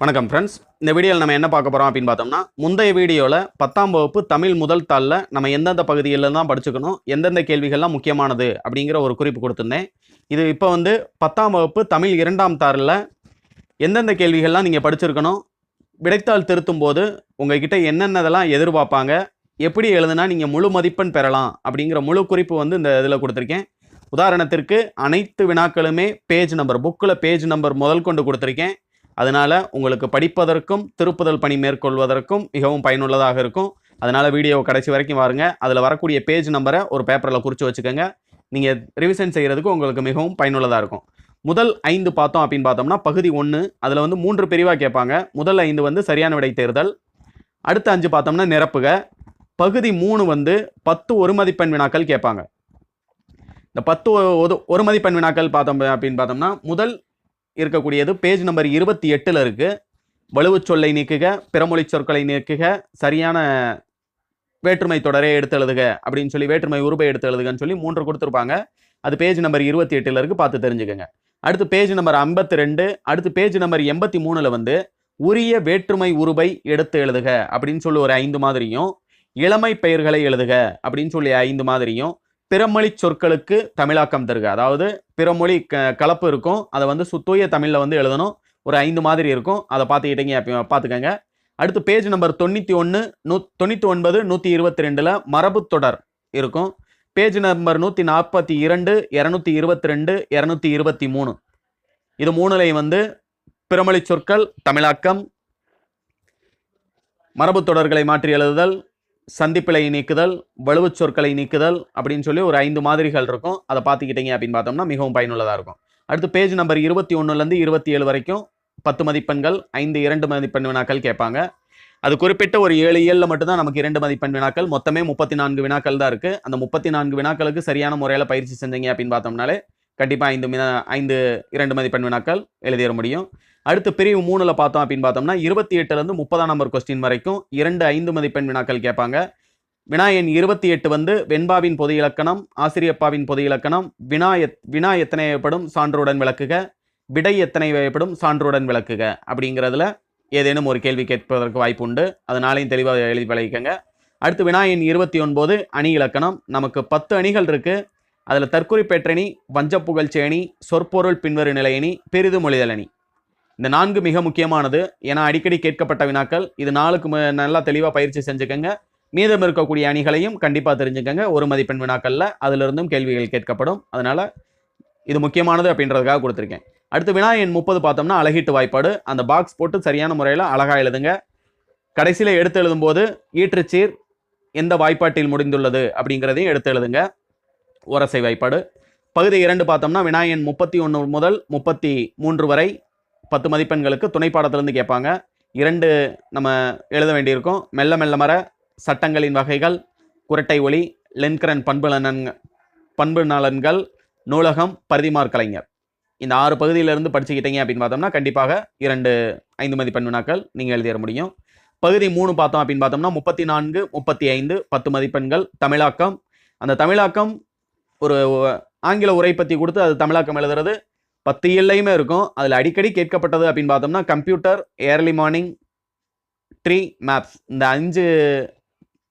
வணக்கம் ஃப்ரெண்ட்ஸ் இந்த வீடியோவில் நம்ம என்ன பார்க்க போகிறோம் அப்படின்னு பார்த்தோம்னா முந்தைய வீடியோவில் பத்தாம் வகுப்பு தமிழ் முதல் தாளில் நம்ம எந்தெந்த பகுதியில் தான் படிச்சுக்கணும் எந்தெந்த கேள்விகள்லாம் முக்கியமானது அப்படிங்கிற ஒரு குறிப்பு கொடுத்துருந்தேன். இது இப்போ வந்து பத்தாம் வகுப்பு தமிழ் இரண்டாம் தாளில் எந்தெந்த கேள்விகள்லாம் நீங்கள் படிச்சிருக்கணும் விடைத்தாள் திருத்தும் போது உங்ககிட்ட என்னென்னதெல்லாம் எதிர்பார்ப்பாங்க எப்படி எழுதுனா நீங்கள் முழு மதிப்பெண் பெறலாம் அப்படிங்கிற முழு குறிப்பு வந்து இந்த இதில் கொடுத்துருக்கேன். உதாரணத்திற்கு அனைத்து வினாக்களுமே பேஜ் நம்பர் புக்கில் பேஜ் நம்பர் முதல் கொண்டு கொடுத்துருக்கேன். அதனால் உங்களுக்கு படிப்பதற்கும் திருப்புதல் பணி மேற்கொள்வதற்கும் மிகவும் பயனுள்ளதாக இருக்கும். அதனால் வீடியோ கடைசி வரைக்கும் பாருங்கள் அதில் வரக்கூடிய பேஜ் நம்பரை ஒரு பேப்பரில் குறித்து வச்சுக்கோங்க. நீங்கள் ரிவிஷன் செய்கிறதுக்கு உங்களுக்கு மிகவும் பயனுள்ளதாக இருக்கும். முதல் ஐந்து பார்த்தோம் அப்படின்னு பார்த்தோம்னா பகுதி ஒன்று அதில் வந்து மூன்று பிரிவாக கேட்பாங்க. முதல் ஐந்து வந்து சரியான விடை தேர்தல். அடுத்த அஞ்சு பார்த்தோம்னா நிரப்புக. பகுதி மூணு வந்து பத்து ஒரு மதிப்பெண் வினாக்கள் கேட்பாங்க. இந்த பத்து ஒரு மதிப்பெண் வினாக்கள் பார்த்தோம் அப்படின்னு பார்த்தோம்னா முதல் இருக்கக்கூடியது. பேஜ் நம்பர் இருபத்தி எட்டில் இருக்குது வலுவுச்சொல்லை நீக்குக பிறமொழி சொற்களை நீக்குக சரியான வேற்றுமை தொடரே எடுத்து எழுதுக அப்படின்னு சொல்லி வேற்றுமை உருபை எடுத்து எழுதுகன்னு சொல்லி மூன்று கொடுத்துருப்பாங்க. அது பேஜ் நம்பர் இருபத்தி எட்டில் இருக்குது பார்த்து தெரிஞ்சுக்கோங்க. அடுத்து பேஜ் நம்பர் ஐம்பத்தி ரெண்டு அடுத்து பேஜ் நம்பர் எண்பத்தி மூணில் வந்து உரிய வேற்றுமை உருபை எடுத்து எழுதுக அப்படின்னு சொல்லி ஒரு ஐந்து மாதிரியும் இளமை பெயர்களை எழுதுக அப்படின்னு சொல்லி ஐந்து மாதிரியும் பிறமொழி சொற்களுக்கு தமிழாக்கம் தருக. அதாவது பிறமொழி க கலப்பு இருக்கும். அதை வந்து சுத்தூய தமிழில் வந்து எழுதணும். ஒரு ஐந்து மாதிரி இருக்கும். அதை பார்த்துக்கிட்டீங்க பார்த்துக்கங்க. அடுத்து பேஜ் நம்பர் தொண்ணூற்றி ஒன்று நூ தொண்ணூற்றி ஒன்பது நூற்றி இருபத்தி ரெண்டில் மரபு தொடர் இருக்கும். பேஜ் நம்பர் நூற்றி நாற்பத்தி இரண்டு இரநூத்தி இருபத்தி ரெண்டு இரநூத்தி இருபத்தி மூணு இது மூணுலையும் வந்து பிறமொழி சொற்கள் தமிழாக்கம் மரபு தொடர்களை மாற்றி எழுதுதல் சந்திப்பிலை நீக்குதல் வலுவுச் சொற்களை நீக்குதல் அப்படின்னு சொல்லி ஒரு ஐந்து மாதிரிகள் இருக்கும். அதை பார்த்துக்கிட்டீங்க அப்படின்னு பார்த்தோம்னா மிகவும் பயனுள்ளதாக இருக்கும். அடுத்து பேஜ் நம்பர் இருபத்தி ஒன்றுலேருந்து இருபத்தி ஏழு வரைக்கும் பத்து மதிப்பெண்கள் ஐந்து இரண்டு மதிப்பெண் வினாக்கள் கேட்பாங்க. அது குறிப்பிட்ட ஒரு ஏழு ஏழில் மட்டும்தான் நமக்கு இரண்டு மதிப்பெண் வினாக்கள் மொத்தமே முப்பத்தி நான்கு வினாக்கள் தான் இருக்குது அந்த முப்பத்தி நான்கு வினாக்களுக்கு சரியான முறையில் பயிற்சி செஞ்சீங்க அப்படின்னு பார்த்தோம்னாலே கண்டிப்பாக ஐந்து வினா ஐந்து இரண்டு மதிப்பெண் வினாக்கள் எழுதிட முடியும். அடுத்து பிரிவு மூணில் பார்த்தோம் அப்படின்னு பார்த்தோம்னா இருபத்தி எட்டுலேருந்து முப்பதாம் நம்பர் கொஸ்டின் வரைக்கும் இரண்டு ஐந்து மதிப்பெண் வினாக்கள் கேட்பாங்க. வினா எண் இருபத்தி எட்டு வந்து வெண்பாவின் பொது இலக்கணம் ஆசிரியப்பாவின் பொது இலக்கணம் வினா எத் வினா எத்தனை வகைப்படும் சான்றுடன் விளக்குக விடை எத்தனை வகைப்படும் சான்றுடன் விளக்குக அப்படிங்கிறதுல ஏதேனும் ஒரு கேள்வி கேட்பதற்கு வாய்ப்பு உண்டு. அதனாலையும் தெளிவாக எழுதி பழகிக்கங்க அடுத்து வினா எண் இருபத்தி ஒன்பது அணி இலக்கணம். நமக்கு பத்து அணிகள் இருக்குது அதில் தற்குறிப்பேற்றணி பெற்றணி அணி சொற்பொருள் பின்வரு நிலையணி பெரிது மொழிதல் இந்த நான்கு மிக முக்கியமானது. ஏன்னா அடிக்கடி கேட்கப்பட்ட வினாக்கள். இது நாளுக்கு நல்லா தெளிவாக பயிற்சி செஞ்சுக்கங்க. மீதம் இருக்கக்கூடிய அணிகளையும் கண்டிப்பாக தெரிஞ்சுக்கங்க. ஒரு மதிப்பெண் வினாக்களில் அதிலிருந்தும் கேள்விகள் கேட்கப்படும். அதனால் இது முக்கியமானது அப்படின்றதுக்காக கொடுத்துருக்கேன். அடுத்து வினா எண் முப்பது பார்த்தோம்னா அழகீட்டு வாய்ப்பாடு. அந்த பாக்ஸ் போட்டு சரியான முறையில் அழகாக எழுதுங்க. கடைசியில் எடுத்து எழுதும்போது ஈற்றுச்சீர் எந்த வாய்ப்பாட்டில் முடிந்துள்ளது அப்படிங்கிறதையும் எடுத்து எழுதுங்க. ஓரசை வாய்ப்பாடு பகுதி இரண்டு பார்த்தோம்னா விநாயகன் முப்பத்தி ஒன்று முதல் முப்பத்தி மூன்று வரை பத்து மதிப்பெண்களுக்கு துணை பாடத்திலேருந்து கேட்பாங்க. இரண்டு நம்ம எழுத வேண்டியிருக்கும். மெல்ல மெல்ல மர சட்டங்களின் வகைகள் குரட்டை ஒளி லென்கரன் பண்பு நலன் பண்பு நலன்கள் நூலகம் பரிதிமார் கலைஞர். இந்த ஆறு பகுதியிலிருந்து படிச்சுக்கிட்டீங்க அப்படின்னு பார்த்தோம்னா கண்டிப்பாக இரண்டு ஐந்து மதிப்பெண் வினாக்கள் நீங்கள் எழுதிட முடியும். பகுதி மூணு பார்த்தோம் அப்படின்னு பார்த்தோம்னா முப்பத்தி நான்கு முப்பத்தி ஐந்து பத்து மதிப்பெண்கள் தமிழாக்கம். அந்த தமிழாக்கம் ஒரு ஆங்கில உரை பற்றி கொடுத்து அது தமிழாக்கம் எழுதுறது. பத்து இல்லையுமே இருக்கும். அதில் அடிக்கடி கேட்கப்பட்டது அப்படின்னு பார்த்தோம்னா computer early morning tree maps இந்த அஞ்சு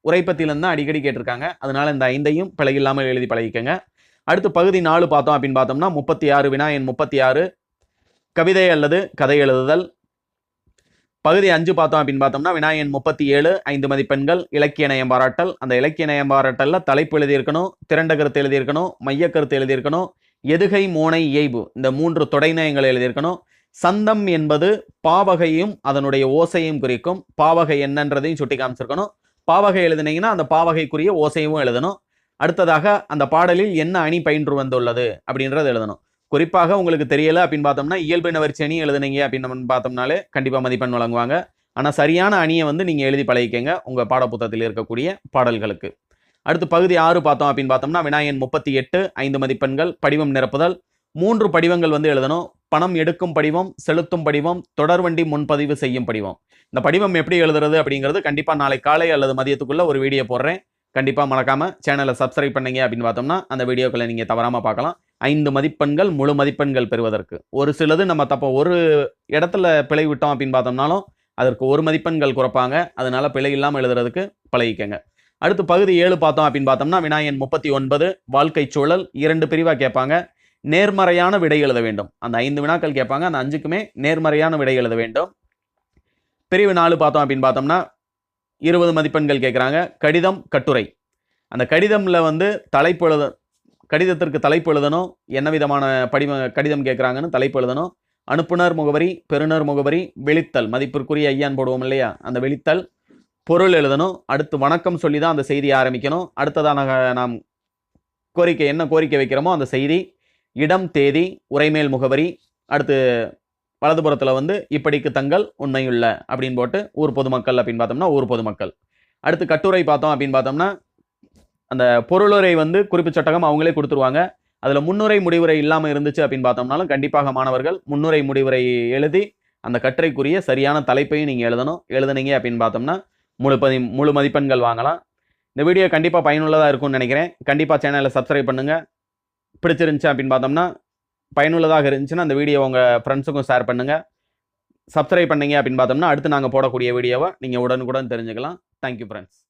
உரைப்பத்தியிலேருந்து தான் அடிக்கடி கேட்டிருக்காங்க. அதனால் இந்த ஐந்தையும் பிழையில்லாமல் எழுதி பழகிக்கங்க. அடுத்து பகுதி நாலு பார்த்தோம் அப்படின்னு பார்த்தோம்னா முப்பத்தி ஆறு வினா எண் முப்பத்தி ஆறு. கவிதை அல்லது கதை எழுதுதல். பகுதி அஞ்சு பார்த்தோம் அப்படின்னு பார்த்தோம்னா விநாயகன் முப்பத்தி ஏழு ஐந்து மதிப்பெண்கள் இலக்கிய நயம் பாராட்டல். அந்த இலக்கிய நயம் பாராட்டலில் தலைப்பு எழுதியிருக்கணும் திரண்ட கருத்து எழுதியிருக்கணும் மைய கருத்து எழுதியிருக்கணும் எதுகை மோனை இயைபு. இந்த மூன்று தொடைநயங்கள் எழுதியிருக்கணும். சந்தம் என்பது பாவகையும் அதனுடைய ஓசையும் குறிக்கும். பாவகை என்னன்றதையும் சுட்டி காமிச்சிருக்கணும். பாவகை எழுதுனீங்கன்னா அந்த பாவகைக்குரிய ஓசையும் எழுதணும். அடுத்ததாக அந்த பாடலில் என்ன அணி பயின்று வந்துள்ளது அப்படின்றது எழுதணும். குறிப்பாக உங்களுக்கு தெரியல அப்படின்னு பார்த்தோம்னா இயல்பின வரிசை அணி எழுதுனீங்க அப்படின்னு நம்ம பார்த்தோம்னாலே கண்டிப்பாக மதிப்பெண் வழங்குவாங்க. ஆனால் சரியான அணியை வந்து நீங்கள் எழுதி பழகிக்கங்க உங்கள் பாடப்புத்தகத்தில் இருக்கக்கூடிய பாடல்களுக்கு. அடுத்து பகுதி ஆறு பார்த்தோம் அப்படின்னு பார்த்தோம்னா விநாயகன் முப்பத்தி எட்டு ஐந்து மதிப்பெண்கள் படிவம் நிரப்புதல். மூன்று படிவங்கள் வந்து எழுதணும். பணம் எடுக்கும் படிவம் செலுத்தும் படிவம் தொடர்வண்டி முன்பதிவு செய்யும் படிவம். இந்த படிவம் எப்படி எழுதுறது அப்படிங்கிறது கண்டிப்பாக நாளை காலை அல்லது மதியத்துக்குள்ளே ஒரு வீடியோ போடுறேன். கண்டிப்பாக மறக்காமல் சேனலை சப்ஸ்கிரைப் பண்ணீங்க அப்படின்னு பார்த்தோம்னா அந்த வீடியோக்களை நீங்கள் தவறாமல் பார்க்கலாம். ஐந்து மதிப்பெண்கள் முழு மதிப்பெண்கள் பெறுவதற்கு. ஒரு சிலது நம்ம தப்ப ஒரு இடத்துல பிழை விட்டோம் அப்படின்னு பார்த்தோம்னாலும் அதற்கு ஒரு மதிப்பெண்கள் குறைப்பாங்க. அதனால பிழை இல்லாமல் எழுதுறதுக்கு பழகிக்கங்க. அடுத்து பகுதி ஏழு பார்த்தோம் அப்படின்னு பார்த்தோம்னா வினாயன் முப்பத்தி ஒன்பது வாழ்க்கை சூழல் இரண்டு பிரிவாக கேட்பாங்க. நேர்மறையான விடை எழுத வேண்டும். அந்த ஐந்து வினாக்கள் கேட்பாங்க. அந்த அஞ்சுக்குமே நேர்மறையான விடை எழுத வேண்டும். பிரிவு நாலு பார்த்தோம் அப்படின்னு பார்த்தோம்னா இருபது மதிப்பெண்கள் கேட்குறாங்க. கடிதம் கட்டுரை. அந்த கடிதமில் வந்து தலைப்பு எழுத கடிதத்திற்கு தலைப்பு எழுதணும். என்ன விதமான படிம கடிதம் கேட்குறாங்கன்னு தலைப்பு எழுதணும். அனுப்புனர் முகவரி பெறுநர் முகவரி வெளித்தல். மதிப்பிற்குரிய ஐயான் போடுவோம் இல்லையா? அந்த வெளித்தல். பொருள் எழுதணும். அடுத்து வணக்கம் சொல்லி தான் அந்த செய்தியை ஆரம்பிக்கணும். அடுத்ததாக நாம் கோரிக்கை என்ன கோரிக்கை வைக்கிறோமோ அந்த செய்தி. இடம் தேதி உரைமேல் முகவரி. அடுத்து வலதுபுறத்தில் வந்து இப்படிக்கு தங்கள் உண்மையுள்ள அப்படின்னு போட்டு ஊர் பொதுமக்கள் அப்படின்னு பார்த்தோம்னா ஊர் பொதுமக்கள். அடுத்து கட்டுரை பார்த்தோம் அப்படின்னு பார்த்தோம்னா அந்த பொருளுரை வந்து குறிப்பு சட்டகம் அவங்களே கொடுத்துருவாங்க. அதில் முன்னுரை முடிவுரை இல்லாமல் இருந்துச்சு அப்படின்னு பார்த்தோம்னாலும் கண்டிப்பாக மாணவர்கள் முன்னுரை முடிவுரை எழுதி அந்த கட்டுரைக்குரிய சரியான தலைப்பையும் நீங்கள் எழுதணும். எழுதுனீங்க அப்படின்னு பார்த்தோம்னா முழு பதி முழு மதிப்பெண்கள் வாங்கலாம். இந்த வீடியோ கண்டிப்பாக பயனுள்ளதாக இருக்கும்னு நினைக்கிறேன். கண்டிப்பாக சேனலை சப்ஸ்கிரைப் பண்ணுங்கள் பிடிச்சிருந்துச்சு அப்படின்னு பார்த்தோம்னா பயனுள்ளதாக இருந்துச்சுன்னா அந்த வீடியோ உங்கள் ஃப்ரெண்ட்ஸுக்கும் ஷேர் பண்ணுங்கள் சப்ஸ்கிரைப் பண்ணீங்க அப்படின்னு பார்த்தோம்னா அடுத்து நாங்கள் போடக்கூடிய வீடியோவை நீங்கள் உடனுக்குடன் தெரிஞ்சுக்கலாம். Thank you friends